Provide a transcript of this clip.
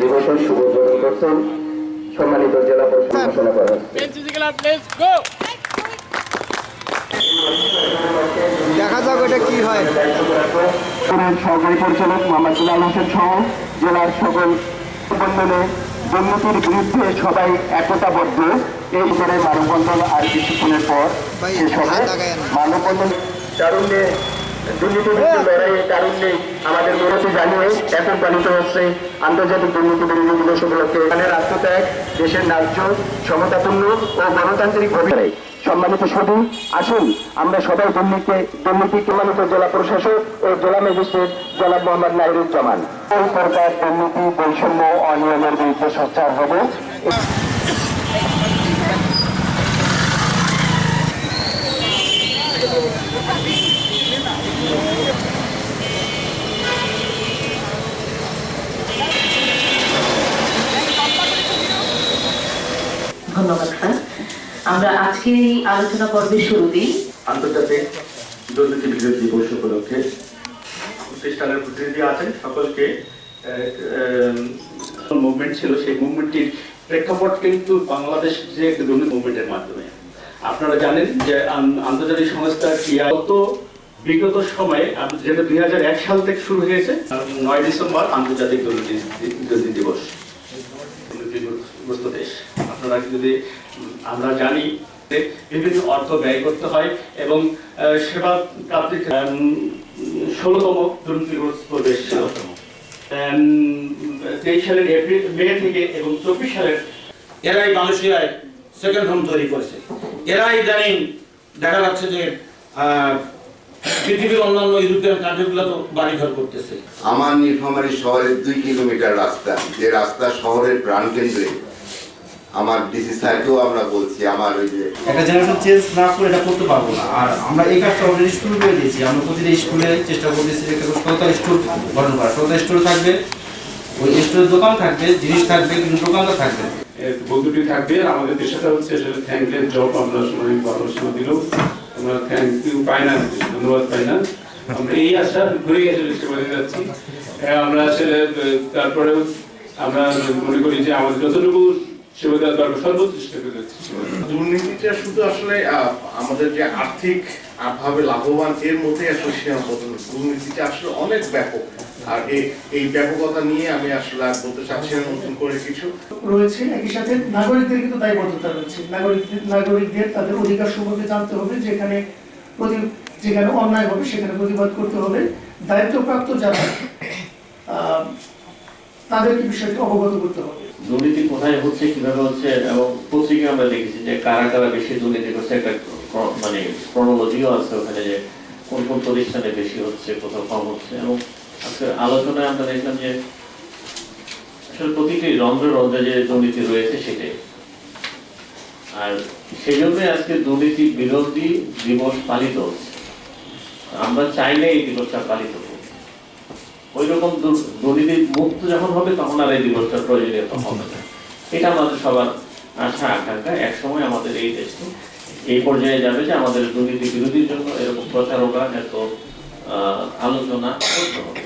দিবসের শুভ করতেন সম্মানিত জেলা পরিষদ ঘোষণা করা হচ্ছে হয়? সহকারী পরিচালক মোহাম্মদ দুলাল হোসেন সহ জেলার সকল বন্ধনে দুর্নীতির বিরুদ্ধে সবাই একতাবদ্ধ। এই করে মানববন্ধন আর কিছুক্ষণের পর শেষ হবে। মানববন্ধন তারুণ্যে দুর্নীতির বিরুদ্ধে লড়াইয়ে তারুণ্যে আমাদের মূলত জানিয়ে এখন পালিত হচ্ছে আন্তর্জাতিক দুর্নীতি বিরোধী দিবস উপলক্ষে। এখানে রাষ্ট্রত্যাগ দেশের ন্যায্য সমতাপূর্ণ ও গণতান্ত্রিক অভিযানে সম্মানিত সদু আসুন, আমরা সবাই দুর্নীতি দুর্নীতি সম্মানিত জেলা প্রশাসক ও জেলা ম্যাজিস্ট্রেট জনাব মোহাম্মদ নাইরুজ্জামান এই সরকার দুর্নীতি, বৈষম্য, অনিয়মের বিরুদ্ধে সোচ্চার হবে। ধন্যবাদ, স্যার। আমরা আজকে এই আলোচনা পর্বের শুরুতেই আন্তর্জাতিক দুর্নীতি বিরোধী দিবস উপলক্ষে প্রতিষ্ঠানের প্রতিনিধি আছেন। সকলকে মুভমেন্ট ছিল, সেই মুভমেন্টটির প্রেক্ষাপট কিন্তু বাংলাদেশ যে দুর্নীতি মুভমেন্টের মাধ্যমে। আপনারা জানেন যে আন্তর্জাতিক সংস্থা টিআই গত বিগত সময়ে যেটা দুই হাজার এক সাল থেকে শুরু হয়েছে নয় ডিসেম্বর আন্তর্জাতিক দুর্নীতি বিরোধী দিবস। দেশ আপনারা যদি আমরা জানি যে বিভিন্ন অর্থ ব্যয় করতে হয় এবং সেবা প্রাপ্তির ষোলোতম দুর্নীতিগ্রস্ত দেশ ছিল। তেইশ সালের এপ্রিল মে থেকে এবং চব্বিশ সালের এরাই মালয়েশিয়ায় সেকেন্ড হোম তৈরি করেছে। এরা ইদানিং দেখা যাচ্ছে যে আহ, পৃথিবীর অন্যান্য ইউরোপিয়ান কান্ট্রিগুলো তো বাড়িঘর করতেছে। আমার নীলফামারী শহরের দুই কিলোমিটার রাস্তা যে রাস্তা শহরের প্রাণকেন্দ্রে আমার ডিসি স্যারকেও আমরা বলছি আমার ওই যে একটা জেনারেশন চেঞ্জ না করে এটা করতে পারব না। আর আমরা এই কাজটা অলরেডি শুরু করে দিয়েছি। আমরা প্রতিটা স্কুলে চেষ্টা করতেছি যে একটা সরকারি স্টোর গঠন করা সরকারি স্টোর থাকবে ওই স্টোরের দোকান থাকবে জিনিস থাকবে কিন্তু দোকানদার থাকবে। বন্ধুটি থাকবে আমাদের পেশাটা হচ্ছে আসলে থ্যাংক ইউ জব আমরা সময় পরামর্শ দিলেও আমরা থ্যাংক ইউ পাই না ধন্যবাদ পাই না আমরা এই আশা ঘুরে আসলে সেবা দিয়ে যাচ্ছি। আমরা আসলে তারপরেও আমরা মনে করি যে আমাদের যতটুকু সেবা দেওয়ার দরকার সর্বোচ্চ চেষ্টা করে যাচ্ছি। দুর্নীতিটা শুধু আসলে আমাদের যে আর্থিক ভাবে লাভবান এর মধ্যে আসলে সীমাবদ্ধ দুর্নীতিটা আসলে অনেক ব্যাপক। আর এই- এই ব্যাপকতা নিয়ে আমি আসলে আর বলতে চাচ্ছি না নতুন করে কিছু। রয়েছে একই সাথে নাগরিকদের কিন্তু দায়বদ্ধতা রয়েছে। নাগরিকদের নাগরিকদের তাদের অধিকার সম্পর্কে জানতে হবে যেখানে প্রতি যেখানে অন্যায় হবে সেখানে প্রতিবাদ করতে হবে। দায়িত্বপ্রাপ্ত যারা আহ, তাদেরকে বিষয়টি অবগত করতে হবে। দুর্নীতি কোথায় হচ্ছে, কীভাবে হচ্ছে, এবং পত্রিকায় আমরা দেখেছি যে কারা কারা বেশি দুর্নীতি করছে, একটা মানে ক্রনোলজিও আছে ওখানে যে কোন কোন প্রতিষ্ঠানে বেশি হচ্ছে, কোথাও কম হচ্ছে, এবং আজকে আলোচনায় আমরা দেখলাম যে আসলে প্রতিটি রন্ধ্রে রন্ধ্রে যে দুর্নীতি রয়েছে সেটাই। আর সেই জন্যই আজকে দুর্নীতি বিরোধী দিবস পালিত হচ্ছে। আমরা চাইলে এই দিবসটা পালিত হোক। ওই রকম দুর্নীতির দুর্নীতি মুক্ত যখন হবে তখন আর এই দিবসটার প্রয়োজনীয়তা হবে না। এটা আমাদের সবার আশা আকাঙ্ক্ষা। এক সময় আমাদের এই দেশটি এই পর্যায়ে যাবে যে আমাদের দুর্নীতি বিরোধীর জন্য এরকম প্রচারণা এত আলোচনা করতে হবে।